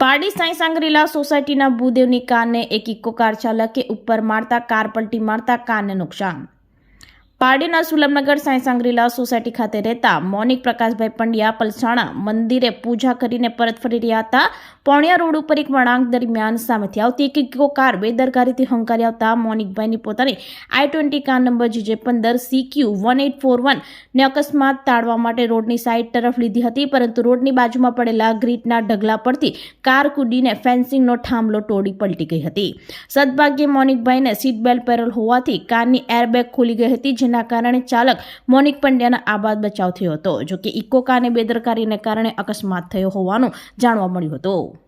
પારડી સાંઈ સાંગરીલા સોસાયટીના ભૂદેવની કારને એક ઇકો કાર ચાલકે ઉપર મારતા, કાર પલટી મારતા, કારને નુકસાન. પારડીના સુલભનગર સાંઈ સાંગરીલા સોસાયટી ખાતે રહેતા મોનિક પ્રકાશભાઈ પંડ્યા પલસાણા મંદિરે પૂજા કરીને પરત ફરી રહ્યા હતા. પોણિયા રોડ ઉપર એક વળાંક દરમિયાન સામેથી આવતી એક ઇકો કાર બેદરકારીથી હંકારી આવતા મોનિકભાઈની પોતાની I twenty car number GJ પંદર CQ one eight four one ને અકસ્માત ટાળવા માટે રોડની સાઈડ તરફ લીધી હતી, પરંતુ રોડની બાજુમાં પડેલા ગ્રીટના ઢગલા પરથી કાર કૂદીને ફેન્સિંગનો થાંભલો તોડી પલટી ગઈ હતી. સદભાગ્યે મોનિકભાઈને સીટ બેલ્ટ પહેરેલ હોવાથી કારની એરબેગ ખુલી ગઈ હતી જેના કારણે ચાલક મોનિક પંડ્યાના આબાદ બચાવ થયો હતો, જોકે ઇકો કારની બેદરકારીને કારણે અકસ્માત થયો હોવાનું જાણવા મળ્યું હતું.